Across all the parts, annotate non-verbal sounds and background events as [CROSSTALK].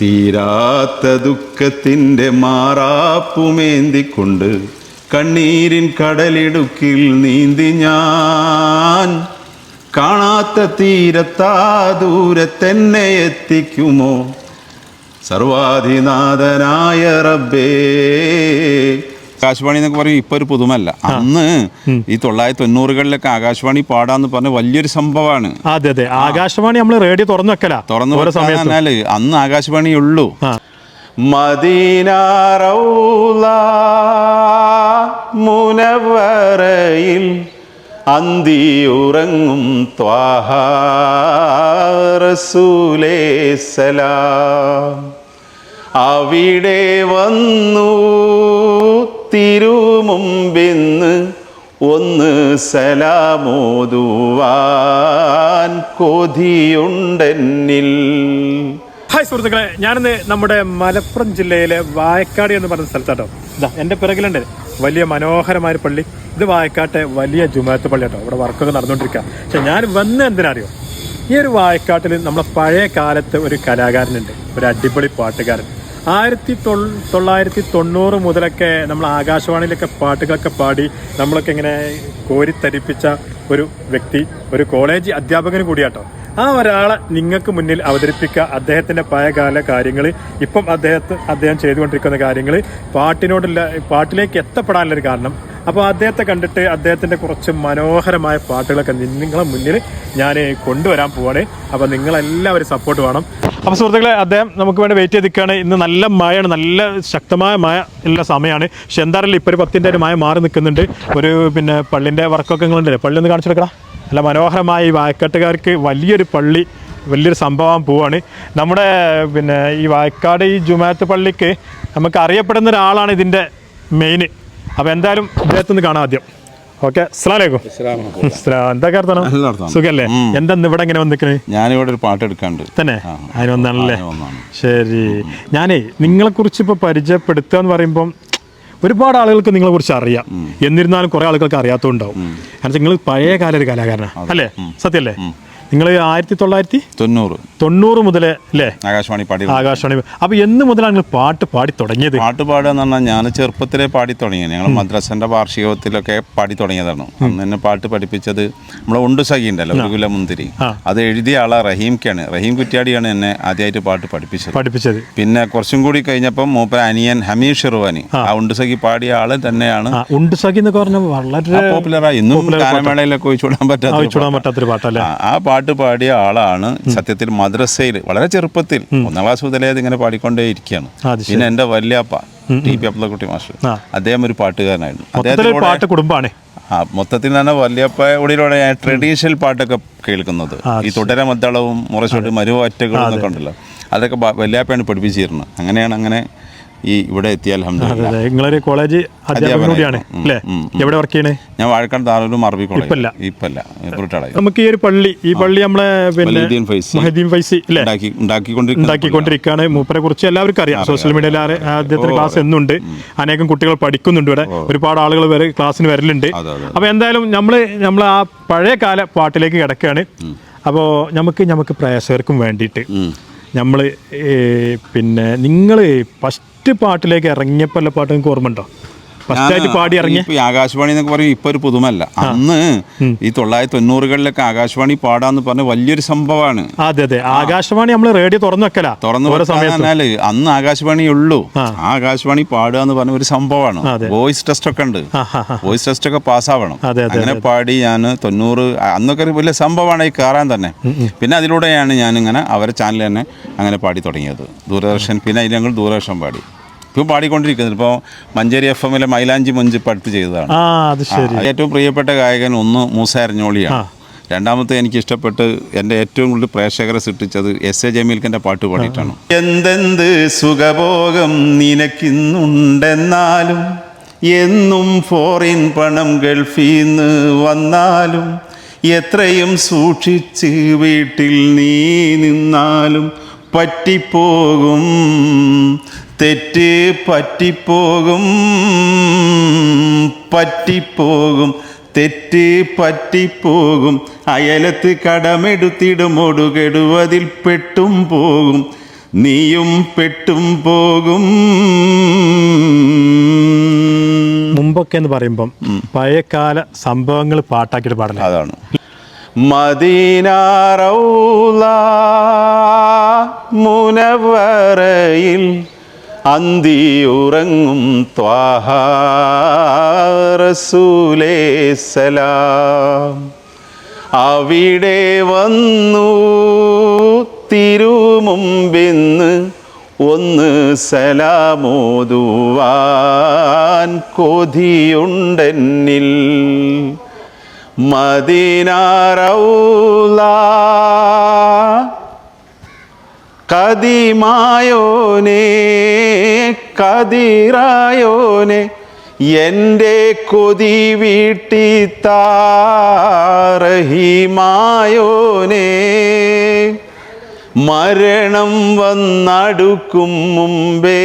തീരാത്ത ദുഃഖത്തിന്റെ മാറാപ്പുമേന്തിക്കൊണ്ട് കണ്ണീരിൻ കടലിടുക്കിൽ നീന്തി ഞാൻ. കാണാത്ത തീരത്താ ദൂരത്തെന്നെ എത്തിക്കുമോ? സർവാധിനാഥനായ റബ്ബേ ആകാശവാണി എന്നൊക്കെ പറയും ഇപ്പൊ ഒരു പുതുമല്ല. അന്ന് ഈ തൊള്ളായിരത്തി തൊണ്ണൂറുകളിലൊക്കെ ആകാശവാണി പാടാന്ന് പറഞ്ഞ വലിയൊരു സംഭവമാണ്. അതെ അതെ. ആകാശവാണി നമ്മൾ റേഡിയോ തുറന്നു വെക്കല. തുറന്നു പറഞ്ഞാൽ അന്ന് ആകാശവാണി ഉള്ളൂ. മദീന റൗള മുനവറയിൽ അന്തി ഉറങ്ങും റസൂലേ സലാം. അവിടെ വന്നു തിരുമുമ്പിന്ന് ഒന്ന് സലാമോതുവാൻ കൊതിയുണ്ടെന്നിൽ. ഹായ് സുഹൃത്തുക്കളെ ഞാനിന്ന് നമ്മുടെ മലപ്പുറം ജില്ലയിലെ വായക്കാട് എന്ന് പറഞ്ഞ സ്ഥലത്താട്ടോ. ഇതാ എന്റെ പിറകിലുണ്ട്. വലിയ മനോഹരമായ പള്ളി. ഇത് വായക്കാട്ടെ വലിയ ജുമാത്ത് പള്ളി കേട്ടോ ഇവിടെ വർക്കൊക്കെ നടന്നുകൊണ്ടിരിക്കുക പക്ഷെ ഞാൻ വന്ന് എന്തിനറിയോ? ഈ ഒരു വായക്കാട്ടിൽ നമ്മളെ പഴയ കാലത്ത് ഒരു കലാകാരനുണ്ട്. ഒരു അടിപൊളി പാട്ടുകാരൻ. ആയിരത്തി തൊള്ളായിരത്തി തൊണ്ണൂറ് മുതലൊക്കെ നമ്മൾ ആകാശവാണിയിലൊക്കെ പാട്ടുകളൊക്കെ പാടി നമ്മളൊക്കെ ഇങ്ങനെ കോരിത്തരിപ്പിച്ച ഒരു വ്യക്തി ഒരു കോളേജ് അധ്യാപകന് കൂടിയാട്ടോ. ആ ഒരാളെ നിങ്ങൾക്ക് മുന്നിൽ അവതരിപ്പിക്കുക അദ്ദേഹത്തിന്റെ പഴയകാല കാര്യങ്ങൾ ഇപ്പം അദ്ദേഹത്തെ അദ്ദേഹം ചെയ്തുകൊണ്ടിരിക്കുന്ന കാര്യങ്ങൾ പാട്ടിനോടുള്ള പാട്ടിലേക്ക് എത്തപ്പെടാനുള്ളൊരു കാരണം അപ്പോൾ അദ്ദേഹത്തെ കണ്ടിട്ട് അദ്ദേഹത്തിന്റെ കുറച്ച് മനോഹരമായ പാട്ടുകളൊക്കെ നിങ്ങളെ മുന്നിൽ ഞാൻ കൊണ്ടുവരാൻ പോവാണ്. അപ്പോൾ നിങ്ങളെല്ലാവരും സപ്പോർട്ട് വേണം. അപ്പോൾ സുഹൃത്തുക്കളെ അദ്ദേഹം നമുക്ക് വേണ്ടി വെയിറ്റ് ചെയ്ത് നിൽക്കുകയാണ് ഇന്ന് നല്ല മഴയാണ്. നല്ല ശക്തമായ മഴ ഉള്ള സമയമാണ്. പക്ഷെ എന്താണല്ലോ ഇപ്പോൾ ഒരു പത്തിന്റെ ഒരു മഴ മാറി നിൽക്കുന്നുണ്ട്. ഒരു പിന്നെ പള്ളിന്റെ വർക്കൊക്കെ നിങ്ങളുണ്ടല്ലേ? പള്ളി ഒന്ന് കാണിച്ചു കൊടുക്കണം നല്ല മനോഹരമായ ഈ വായക്കാട്ടുകാർക്ക് വലിയൊരു പള്ളി വലിയൊരു സംഭവം പോവാണ്. നമ്മുടെ പിന്നെ ഈ വായക്കാട് ഈ ജുമാത്ത് പള്ളിക്ക് നമുക്ക് അറിയപ്പെടുന്ന ഒരാളാണ് ഇതിന്റെ മെയിൻ അപ്പോൾ എന്തായാലും ഇദ്ദേഹത്തിന് കാണാം ആദ്യം. ഓക്കെ അസ്സലാമലൈക്കും. എന്താ. സുഖല്ലേ? എന്താ ഇവിടെ ഇങ്ങനെ വന്നിക്കണേ? ഞാനിവിടെ ഒരു പാട്ട് എടുക്കാണ്ട്. തന്നെ? അതിന് വന്നാണല്ലേ? ശരി. ഞാനേ നിങ്ങളെ കുറിച്ച് ഇപ്പൊ പരിചയപ്പെടുത്തുക എന്ന് പറയുമ്പം ഒരുപാട് ആളുകൾക്ക് നിങ്ങളെ കുറിച്ച് അറിയാം. എന്നിരുന്നാലും കുറെ ആളുകൾക്ക് അറിയാത്തതുണ്ടാവും കാരണം നിങ്ങൾ പഴയ കാല ഒരു കലാകാരനാണ് അല്ലേ? സത്യല്ലേ? നിങ്ങൾ ആയിരത്തി തൊള്ളായിരത്തി തൊണ്ണൂറ്. തൊണ്ണൂറ് മുതലേ അല്ലേ ആകാശവാണി പാടി ആകാശവാണി. അപ്പൊ എന്ന് മുതലാണ് നിങ്ങൾ പാട്ട് പാടി തുടങ്ങിയത്? പാട്ട് പാടുക എന്ന് പറഞ്ഞാൽ ഞാൻ ചെറുപ്പത്തിലേ പാടി തുടങ്ങിയത്. ഞങ്ങൾ മദ്രസന്റെ വാർഷികത്തിലൊക്കെ പാടി തുടങ്ങിയതാണ്. അന്ന് എന്നെ പാട്ട് പഠിപ്പിച്ചത് നമ്മളെ ഉണ്ട് സഖി ഉണ്ടല്ലോ ഗുരുകുല മുന്തിരി. അത് എഴുതിയ ആളാ റഹീംക്കാണ്. റഹീം കുറ്റ്യാടിയാണ് എന്നെ ആദ്യമായിട്ട് പാട്ട് പഠിപ്പിച്ചത്. പഠിപ്പിച്ചത്. പിന്നെ കുറച്ചും കൂടി കഴിഞ്ഞപ്പം മൂപ്പര അനിയൻ ഹമീഷ് ഷിർവാനി. ആ. ഉണ്ട് സഖി പാടിയ ആൾ തന്നെയാണ്. ഉണ്ടു സഖി എന്നൊക്കെ പറഞ്ഞാൽ വളരെ പോപ്പുലറായി ഇന്നും ഗാനമേളയിലൊക്കെ ഒഴിച്ചുവിടാൻ പറ്റാത്ത ആ, ആ പാട്ട് പാടിയ ആളാണ് സത്യത്തിൽ മദ്രസയിൽ വളരെ ചെറുപ്പത്തിൽ ഒന്നാം ക്ലാസ് മുതലേ ഇങ്ങനെ പാടിക്കൊണ്ടേ ഇരിക്കുകയാണ്. പിന്നെ എന്റെ വല്യപ്പ ടി പി അബ്ദുള്ളക്കുട്ടി മാസ്റ്റർ അദ്ദേഹം ഒരു പാട്ടുകാരനായിരുന്നു. അദ്ദേഹത്തിന് പാട്ട് കുടുംബമാണ്. ആ മൊത്തത്തിൽ തന്നെ വല്യപ്പയോടിലൂടെ ഞാൻ ട്രഡീഷണൽ പാട്ടൊക്കെ കേൾക്കുന്നത്. ഈ തുടര മദ്ദളവും മുറച്ചോട്ട് മരുവറ്റകളും എന്നൊക്കെ ഉണ്ടല്ലോ. അതൊക്കെ വല്യപ്പയാണ് പഠിപ്പിച്ചിരുന്നത്. അങ്ങനെയാണ് അങ്ങനെ ഈ ഇവിടെ എത്തിയ അതെ അലഹമില്ല നിങ്ങളൊരു കോളേജ് അധ്യാപകനോടെയാണ് അല്ലേ? എവിടെ വർക്ക് ചെയ്യണേ? ഞാൻ വാഴക്കാട് താലൂർ മറവി കോളേജ് ഇപ്പല്ല. ഇപ്പല്ല. റിട്ടയർഡായി. നമുക്ക് ഈ ഒരു പള്ളി ഈ പള്ളി നമ്മളെ പിന്നെ ഫൈസി. ഉണ്ടാക്കിക്കൊണ്ടിരിക്കുകയാണ് മൂപ്പരെ കുറിച്ച് എല്ലാവർക്കും അറിയാം. സോഷ്യൽ മീഡിയയിൽ ആദ്യത്തെ ക്ലാസ് എന്നുണ്ട്. അനേകം കുട്ടികൾ പഠിക്കുന്നുണ്ട് ഇവിടെ. ഒരുപാട് ആളുകൾ വരെ ക്ലാസ്സിന് വരലുണ്ട്. അപ്പോൾ എന്തായാലും നമ്മൾ നമ്മൾ ആ പഴയ കാല പാട്ടിലേക്ക് കിടക്കുകയാണ് അപ്പോൾ നമുക്ക് നമുക്ക് പ്രേക്ഷകർക്കും വേണ്ടിയിട്ട്. നമ്മൾ പിന്നെ നിങ്ങൾ ഫസ്റ്റ് പാട്ടിലേക്ക് ഇറങ്ങിയപ്പോൾ എല്ലാ പാട്ട് ഓർമ്മ ഉണ്ടോ പാടി ഇറങ്ങി ഇപ്പൊ ആകാശവാണി എന്നൊക്കെ പറയും ഇപ്പൊ ഒരു പുതുമല്ല. അന്ന് ഈ തൊള്ളായിരത്തി തൊണ്ണൂറുകളിലൊക്കെ ആകാശവാണി പാടാന്ന് പറഞ്ഞ വലിയൊരു സംഭവമാണ് അതെ അതെ. ആകാശവാണി നമ്മൾ റേഡിയോ തുറന്നു വെക്കല. തുറന്നു പറഞ്ഞാൽ അന്ന് ആകാശവാണി ഉള്ളൂ. ആ. ആകാശവാണി പാടുക എന്ന് പറഞ്ഞ ഒരു സംഭവമാണ് വോയിസ് ടെസ്റ്റ് ഒക്കെ ഉണ്ട് വോയിസ് ടെസ്റ്റ് ഒക്കെ പാസ്സാവണം അങ്ങനെ പാടി ഞാൻ തൊണ്ണൂറ് അന്നൊക്കെ ഒരു വലിയ സംഭവമാണ് ഈ കയറാൻ തന്നെ. പിന്നെ അതിലൂടെയാണ് ഞാൻ ഇങ്ങനെ അവരെ ചാനൽ തന്നെ അങ്ങനെ പാടി തുടങ്ങിയത്. ദൂരദർശൻ പിന്നെ അതിൽ ഞങ്ങൾ ദൂരദർശൻ പാടി. ഇപ്പോൾ പാടിക്കൊണ്ടിരിക്കുന്നത്. ഇപ്പോൾ മഞ്ചേരി എഫ് എമ്മിലെ മൈലാഞ്ചി മഞ്ച് പഠിപ്പ് അടുത്ത് ചെയ്തതാണ്. ആ അത് ശരി. ഏറ്റവും പ്രിയപ്പെട്ട ഗായകൻ ഒന്ന് മൂസ അരഞ്ഞോളിയാണ്. രണ്ടാമത്തെ എനിക്ക് ഇഷ്ടപ്പെട്ട് എന്റെ ഏറ്റവും കൂടുതൽ പ്രേക്ഷകരെ സൃഷ്ടിച്ചത് എസ് എ ജമീൽക്കന്റെ പാട്ട് പാടിയിട്ടാണ്. എന്തെന്ത് സുഖഭോഗം നിനക്കിന്നുണ്ടെന്നാലും എന്നും ഫോറിൻ പണം ഗൾഫിൽ നിന്ന് വന്നാലും എത്രയും സൂക്ഷിച്ച് വീട്ടിൽ നീ നിന്നാലും പറ്റിപ്പോകും തെറ്റ് പറ്റിപ്പോകും പറ്റിപ്പോകും. തെറ്റ് പറ്റിപ്പോകും. അയലത്ത് കടമെടുത്തിടും ഒടുകെടുവതിൽ പെട്ടും പോകും. നീയും പെട്ടും പോകും. മുമ്പൊക്കെ എന്ന് പറയുമ്പം പഴയകാല സംഭവങ്ങൾ പാട്ടാക്കിയിട്ട് പാടില്ല? അതാണ്. മദീനാറൗല മുനവറയിൽ അന്തിയുറങ്ങും ത്വാഹാറസൂലേ സലാം. അവിടെ വന്നു തിരുമുമ്പിന്ന് ഒന്ന് സലാമോതുവാൻ കൊതിയുണ്ടെന്നിൽ. മദീനാറൗല കതിമായോനെ കതിറായോനെ എന്റെ കൊതി വീട്ടി താറഹിമായോനെ മരണം വന്നടുക്കും മുമ്പേ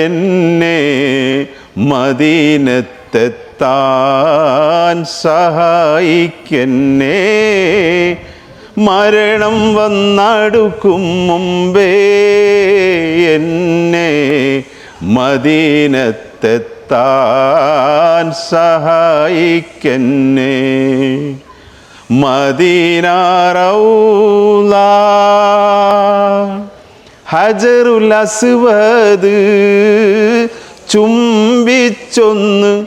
എന്നെ മദീനത്തെത്താൻ സഹായിക്കെന്നെ. മരണം വന്നടുക്കും മുമ്പേ എന്നെ മദീനത്തെത്താൻ സഹായിക്കെന്നെ. മദീനാറൗല. ഹജറുൽ അസ്വദ് ചുംബിച്ചൊന്ന്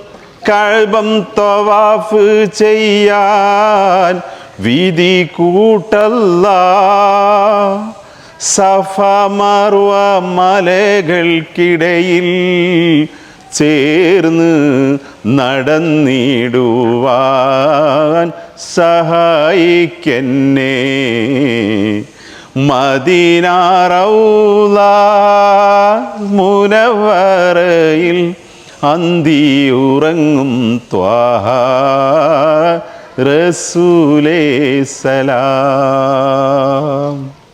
കഴബം തവാഫ് ചെയ്യാൻ വിധി കൂട്ടല്ല. സഫ മറുവ മലകൾക്കിടയിൽ ചേർന്ന് നടന്നിടുവാൻ സഹായിക്കെന്നെ. മദീനാറൗല മുനവറയിൽ അന്തി ഉറങ്ങും ത്വാഹ. റസൂലേ സലാം.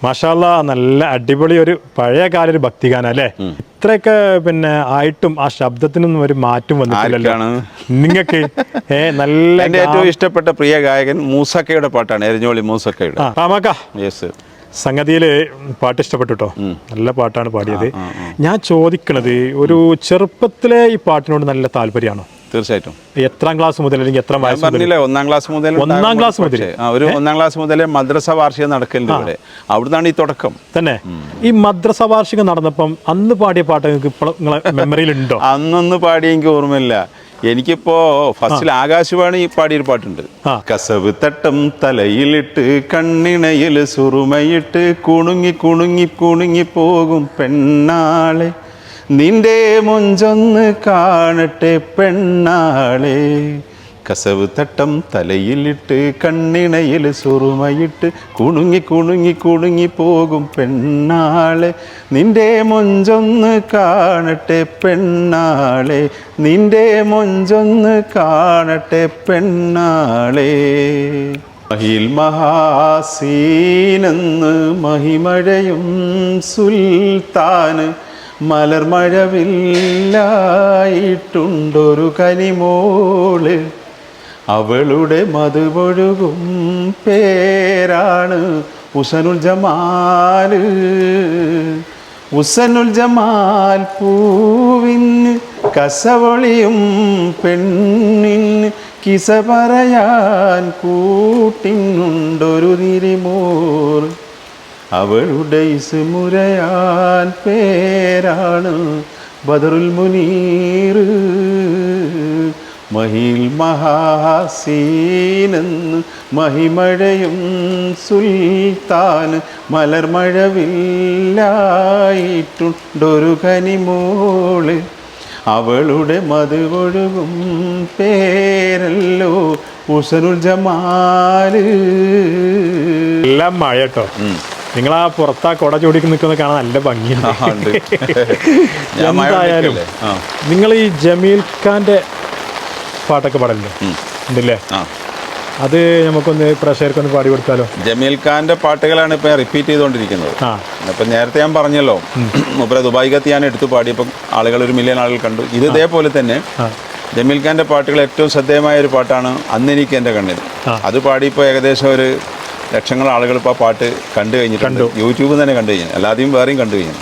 മാഷാല്ല നല്ല അടിപൊളി ഒരു പഴയ കാല ഒരു ഭക്തിഗാനം അല്ലേ ഇത്രയൊക്കെ പിന്നെ ആയിട്ടും ആ ശബ്ദത്തിനൊന്നും ഒരു മാറ്റം വന്നിട്ടില്ലല്ലോ? നിങ്ങൾക്ക് ഏ നല്ല എന്റെ ഏറ്റവും ഇഷ്ടപ്പെട്ട പ്രിയ ഗായകൻ മൂസക്കയുടെ പാട്ടാണ് എരഞ്ഞോളി മൂസക്കയുടെ. ആ പാമാക്ക. യെസ് സംഗതിയിൽ പാട്ട് ഇഷ്ടപ്പെട്ടു കേട്ടോ നല്ല പാട്ടാണ് പാടിയത്. ഞാൻ ചോദിക്കണത് ഒരു ചെറുപ്പത്തിലെ ഈ പാട്ടിനോട് നല്ല താല്പര്യമാണോ? തീർച്ചയായിട്ടും. എത്രാം ക്ലാസ് മുതൽ അല്ലെങ്കിൽ എത്ര വയസ്സ് പറഞ്ഞില്ലേ ഒന്നാം ക്ലാസ് മുതൽ ഒന്നാം ക്ലാസ് മുതൽ? ഒരു ഒന്നാം ക്ലാസ് മുതലേ മദ്രസ വാർഷികം നടക്കലുണ്ട് ഇവിടെ. അവിടുന്നാണ് ഈ തുടക്കം. തന്നെ. ഈ മദ്രസ വാർഷികം നടന്നപ്പം അന്ന് പാടിയ പാട്ട് നിങ്ങൾക്ക് ഇപ്പോൾ നിങ്ങളെ ഉണ്ടോ? അന്നൊന്ന് പാടിയ എനിക്ക് ഓർമ്മയില്ല. എനിക്കിപ്പോ ഫസ്റ്റിൽ ആകാശവാണി പാടിയൊരു പാട്ടുണ്ട്. കസവ് തട്ടം തലയിലിട്ട് കണ്ണിണയിൽ സുറുമയിട്ട് കുണുങ്ങി കുണുങ്ങി കുണുങ്ങി പോകും പെണ്ണാളെ. നിന്റെ മുഞ്ചൊന്ന് കാണട്ടെ പെണ്ണാളെ. കസവ് തട്ടം തലയിലിട്ട് കണ്ണിണയിൽ സുറുമയിട്ട് കുണുങ്ങി കുണുങ്ങി കുണുങ്ങി പോകും പെണ്ണാളെ. നിന്റെ മൊഞ്ചൊന്ന് കാണട്ടെ പെണ്ണാളെ. നിന്റെ മൊഞ്ചൊന്ന് കാണട്ടെ പെണ്ണാളെ. മഹിൽ മഹാസീനെന്ന് മഹിമഴയും സുൽത്താന് മലർമഴവില്ലായിട്ടുണ്ടൊരു കനിമോൾ. അവളുടെ മതുപൊഴുകും പേരാണ് ഉസനുൽ ജമാൽ ഉസനുൽ ജമാൽ പൂവിന് കസവളിയും പെണ്ണിന് കിസ പറയാൻ കൂട്ടിനുണ്ടൊരു തിരിമോർ. അവളുടെ ഇസുമുരയാൻ പേരാണ് ബദറുൽ മുനീർ. മഹിൽ മഹാസീനെന്ന് മഹിമഴയും സുൽത്താൻ മലർമഴവില്ലായിട്ടുണ്ടൊരു കനിമോൾ. അവളുടെ മധുവൊഴുകും പേരല്ലോ ഉസനുൽ ജമാൽ. എല്ലാം മഴ കേട്ടോ നിങ്ങൾ ആ പുറത്താ കൊട ചൂടിക്ക് നിൽക്കുന്നത് കാണാൻ നല്ല [LAUGHS] ആ, ഭംഗിയുണ്ട്. എന്തായാലും നിങ്ങൾ ഈ ജമീൽ ഖാന്റെ പാട്ടൊക്കെ പാടല്ലോ? ഉണ്ടല്ലേ? അത് നമുക്കൊന്ന് പ്രേക്ഷകർക്കൊന്ന് പാടി കൊടുത്താലോ? ജമീൽ ഖാന്റെ പാട്ടുകളാണ് ഇപ്പൊ റിപ്പീറ്റ് ചെയ്തുകൊണ്ടിരിക്കുന്നത്. ആ. അപ്പൊ നേരത്തെ ഞാൻ പറഞ്ഞല്ലോ മുപ്പര [CLEARS THROAT] ദുബായ് കത്തി ഞാൻ എടുത്തു പാടിയപ്പോൾ ആളുകൾ ഒരു മില്യൺ ആളുകൾ കണ്ടു. ഇത് ഇതേപോലെ തന്നെ ആ. ജമീൽ ഖാന്റെ പാട്ടുകൾ ഏറ്റവും ശ്രദ്ധേയമായ ഒരു പാട്ടാണ് അന്നെനിക്ക് എന്റെ കണ്ണിൽ. ആ. അത് പാടിയപ്പോൾ ഏകദേശം ഒരു ലക്ഷങ്ങൾ ആളുകൾ ഇപ്പോൾ ആ പാട്ട് കണ്ടു കഴിഞ്ഞിട്ടുണ്ട്. യൂട്യൂബിൽ തന്നെ കണ്ടു കഴിഞ്ഞു. അല്ലാതെയും വേറെയും കണ്ടു കഴിഞ്ഞു.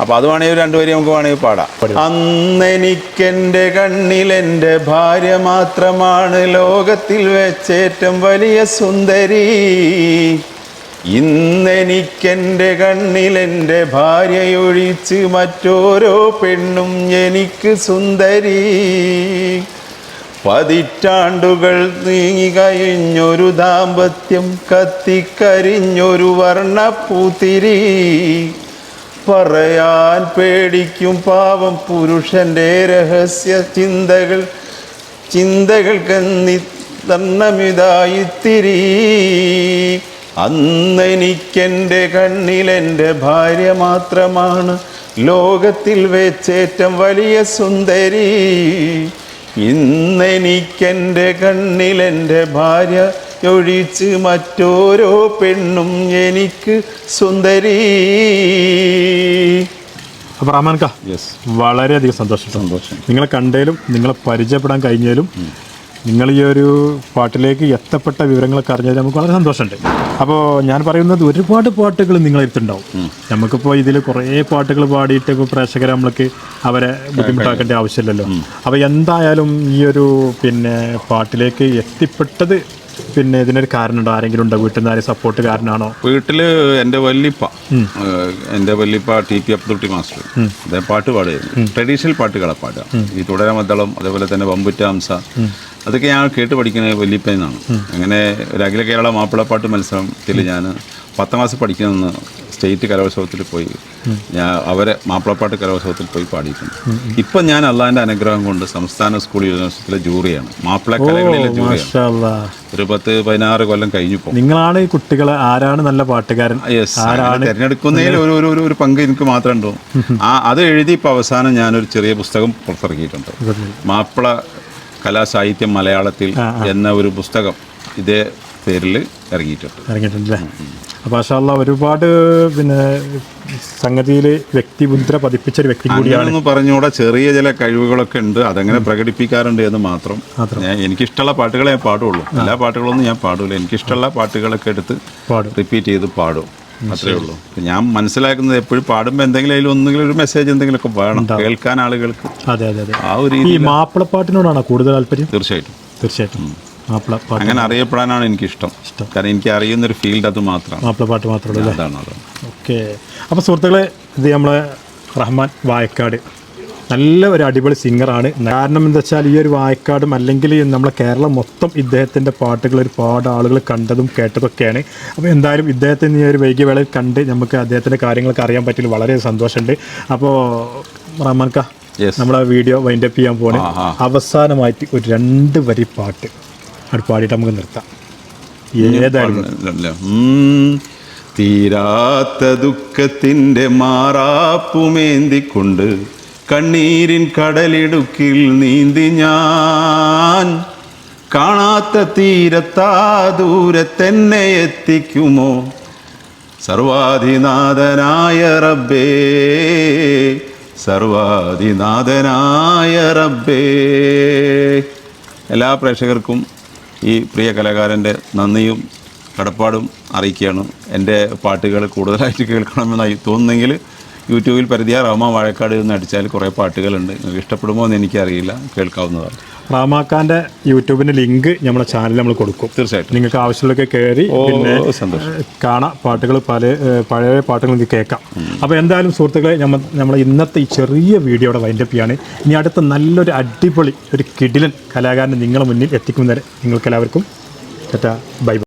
അപ്പോൾ അത് വേണമെങ്കിൽ ഒരു രണ്ടുപേരും നമുക്ക് വേണമെങ്കിൽ പാടാം. അന്നെനിക്കെന്റെ കണ്ണിലെന്റെ ഭാര്യ മാത്രമാണ് ലോകത്തിൽ വെച്ചേറ്റം വലിയ സുന്ദരി. ഇന്നെനിക്കെന്റെ കണ്ണിലെന്റെ ഭാര്യയൊഴിച്ച് മറ്റോരോ പെണ്ണും എനിക്ക് സുന്ദരി. പതിറ്റാണ്ടുകൾ നീങ്ങി കഴിഞ്ഞൊരു ദാമ്പത്യം കത്തിക്കരിഞ്ഞൊരു വർണപ്പൂത്തിരി. പറയാൻ പേടിക്കും പാവം പുരുഷന്റെ രഹസ്യ ചിന്തകൾ ചിന്തകൾക്കെന്നി തന്നമിതായിത്തിരി അന്നെനിക്കെന്റെ കണ്ണിലെന്റെ ഭാര്യ മാത്രമാണ് ലോകത്തിൽ വെച്ചേറ്റം വലിയ സുന്ദരി. ഇന്നെനിക്കെന്റെ കണ്ണിലെന്റെ ഭാര്യ ഒഴിച്ച് മറ്റോരോ പെണ്ണും എനിക്ക് സുന്ദരി. അപ്പൊ റഹ്മാൻ യെസ് വളരെയധികം സന്തോഷം സന്തോഷം. നിങ്ങളെ കണ്ടേലും നിങ്ങളെ പരിചയപ്പെടാൻ കഴിഞ്ഞാലും നിങ്ങൾ ഈ ഒരു പാട്ടിലേക്ക് എത്തപ്പെട്ട വിവരങ്ങളൊക്കെ അറിഞ്ഞതിൽ നമുക്ക് വളരെ സന്തോഷമുണ്ട്. അപ്പോൾ ഞാൻ പറയുന്നത് ഒരുപാട് പാട്ടുകൾ നിങ്ങളെടുത്തുണ്ടാവും നമുക്കിപ്പോൾ ഇതിൽ കുറേ പാട്ടുകൾ പാടിയിട്ട് ഇപ്പോൾ പ്രേക്ഷകരെ നമ്മൾക്ക് അവരെ ബുദ്ധിമുട്ടാക്കേണ്ട ആവശ്യമില്ലല്ലോ. അപ്പോൾ എന്തായാലും ഈ ഒരു പിന്നെ പാട്ടിലേക്ക് എത്തിപ്പെട്ടത് പിന്നെ ഇതിനൊരു കാരണമുണ്ടോ? ആരെങ്കിലും ഉണ്ടോ? വീട്ടിൽ നിന്ന് ആരെങ്കിലും സപ്പോർട്ട് കാരണമാണോ വീട്ടിൽ എന്റെ വല്ലിപ്പ എന്റെ വല്ലിപ്പ ടി പി അബ്ദുട്ടി മാസ്റ്റർ. അദ്ദേഹം പാട്ട് പാടുകയായിരുന്നു ട്രഡീഷണൽ പാട്ടുകളെ പാടുക. ഈ തുടരമദ്ദളം അതേപോലെ തന്നെ വമ്പുറ്റാംസ അതൊക്കെ ഞാൻ കേട്ട് പഠിക്കുന്നത് വല്ലിപ്പ എന്നാണ് അങ്ങനെ ഒരു അഖില കേരള മാപ്പിളപ്പാട്ട് മത്സരത്തിൽ ഞാൻ പത്താം ക്ലാസ് പഠിക്കുന്ന സ്റ്റേറ്റ് കലോത്സവത്തിൽ പോയി. ഞാൻ അവരെ മാപ്പിളപ്പാട്ട് കലോത്സവത്തിൽ പോയി പാടിയിട്ടുണ്ട്. ഇപ്പം ഞാൻ അള്ളാഹിന്റെ അനുഗ്രഹം കൊണ്ട് സംസ്ഥാന സ്കൂൾ യൂണിവേഴ്സിറ്റിയിലെ ജൂറിയാണ്. മാപ്പിള കലകളിലെ ജൂറിയാണ്. ഒരു പത്ത് പതിനാറ് കൊല്ലം കഴിഞ്ഞു കഴിഞ്ഞപ്പോൾ നിങ്ങളാണ് ഈ കുട്ടികളെ ആരാണ് നല്ല പാട്ടുകാരൻ? തിരഞ്ഞെടുക്കുന്നതിൽ ഒരു ഒരു ഒരു- പങ്ക് എനിക്ക് മാത്രമേ ഉണ്ടോ ആ അത് എഴുതി ഇപ്പോൾ അവസാനം ഞാനൊരു ചെറിയ പുസ്തകം പുറത്തിറക്കിയിട്ടുണ്ട്. മാപ്പിള കലാസാഹിത്യം മലയാളത്തിൽ എന്ന ഒരു പുസ്തകം ഇതേ പേരിൽ ഇറങ്ങിയിട്ടുണ്ട്. ഇറങ്ങിയിട്ടുണ്ടല്ലേ അപ്പോൾ മാഷാല്ല ഒരുപാട് പിന്നെ സംഗതിയിൽ വ്യക്തിമുദ്ര പതിപ്പിച്ച ഒരു വ്യക്തി കൂടിയാണ്. പറഞ്ഞുകൂടെ. ചെറിയ ചില കഴിവുകളൊക്കെ ഉണ്ട്. അതങ്ങനെ പ്രകടിപ്പിക്കാറുണ്ട് എന്ന് മാത്രം. ഞാൻ എനിക്കിഷ്ടമുള്ള പാട്ടുകളെ ഞാൻ പാടുള്ളൂ. എല്ലാ പാട്ടുകളൊന്നും ഞാൻ പാടില്ല എനിക്കിഷ്ടമുള്ള പാട്ടുകളൊക്കെ എടുത്ത് പാടും. റിപ്പീറ്റ് ചെയ്ത് പാടും. അത്രേ ഉള്ളൂ. ഞാൻ മനസ്സിലാക്കുന്നത് എപ്പോഴും പാടുമ്പോൾ എന്തെങ്കിലും അതിൽ ഒന്നെങ്കിലും ഒരു മെസ്സേജ് എന്തെങ്കിലുമൊക്കെ വേണം. കേൾക്കാൻ ആളുകൾക്ക്. അതെ അതെ അതെ. ആ ഒരു മാപ്പിളപ്പാട്ടിനോടാണോ കൂടുതൽ താല്പര്യം? തീർച്ചയായിട്ടും. തീർച്ചയായിട്ടും. അങ്ങനെ അറിയപ്പെടാനാണ് എനിക്കിഷ്ടം. കാരണം എനിക്ക് അറിയുന്ന ഒരു ഫീൽഡ് അത് മാത്രമാണ്. മാപ്പിളപ്പാട്ട് മാത്രമേ അതാണ് ഓക്കെ. അപ്പോൾ സുഹൃത്തുക്കളെ ഇത് നമ്മളെ റഹ്മാൻ വായക്കാട്. നല്ല ഒരു അടിപൊളി സിംഗറാണ്. കാരണം എന്താ വെച്ചാൽ ഈ ഒരു വായക്കാടും അല്ലെങ്കിൽ നമ്മളെ കേരളം മൊത്തം ഇദ്ദേഹത്തിന്റെ പാട്ടുകൾ ഒരുപാട് ആളുകൾ കണ്ടതും കേട്ടതൊക്കെയാണ്. അപ്പോൾ എന്തായാലും ഇദ്ദേഹത്തിന് ഈ ഒരു വൈകിയ വേളയിൽ കണ്ട് നമുക്ക് അദ്ദേഹത്തിന്റെ കാര്യങ്ങളൊക്കെ അറിയാൻ പറ്റിയതിൽ വളരെ സന്തോഷമുണ്ട്. അപ്പോൾ റഹ്മാൻ Yes. നമ്മളെ വീഡിയോ വൈൻഡപ്പ് ചെയ്യാൻ ആ. അവസാനമായിട്ട് ഒരു രണ്ട് വരി പാട്ട്. അത് പാടിയിട്ട് നമുക്ക് നിർത്താം. ഏതായാലും. തീരാത്ത ദുഃഖത്തിന്റെ മാറാപ്പുമേന്തിക്കൊണ്ട് കണ്ണീരിൻ കടലിടുക്കിൽ നീന്തി ഞാൻ. കാണാത്ത തീരത്താ ദൂരത്തെന്നെ എത്തിക്കുമോ? സർവാധിനാഥനായ റബ്ബേ സർവാധിനാഥനായ റബ്ബേ. എല്ലാ പ്രേക്ഷകർക്കും ഈ പ്രിയ കലാകാരന്റെ നന്ദിയും കടപ്പാടും അറിയിക്കുകയാണ്. എന്റെ പാട്ടുകൾ കൂടുതലായിട്ട് കേൾക്കണമെന്നായി തോന്നുന്നെങ്കിൽ യൂട്യൂബിൽ പരിധിയ റഹ്മാൻ വാഴക്കാട് എന്ന് അടിച്ചാൽ കുറേ പാട്ടുകളുണ്ട്. നിങ്ങൾക്ക് ഇഷ്ടപ്പെടുമോ എന്ന് എനിക്കറിയില്ല. കേൾക്കാവുന്നതാണ്. റാമാക്കാന്റെ യൂട്യൂബിന്റെ ലിങ്ക് നമ്മുടെ ചാനലിൽ നമ്മൾ കൊടുക്കും. തീർച്ചയായിട്ടും. നിങ്ങൾക്ക് ആവശ്യമുള്ളൊക്കെ കയറി പിന്നെ കാണാം പാട്ടുകൾ പല പഴയ പാട്ടുകൾ നിങ്ങൾക്ക് കേൾക്കാം. അപ്പോൾ എന്തായാലും സുഹൃത്തുക്കളെ നമ്മൾ നമ്മളെ ഇന്നത്തെ ഈ ചെറിയ വീഡിയോയുടെ വൈൻഡപ്പ് ചെയ്യാണ്. ഇനി അടുത്ത നല്ലൊരു അടിപൊളി ഒരു കിടിലൻ കലാകാരനെ നിങ്ങളുടെ മുന്നിൽ എത്തിക്കുന്നവരെ നിങ്ങൾക്ക് എല്ലാവർക്കും ബൈ.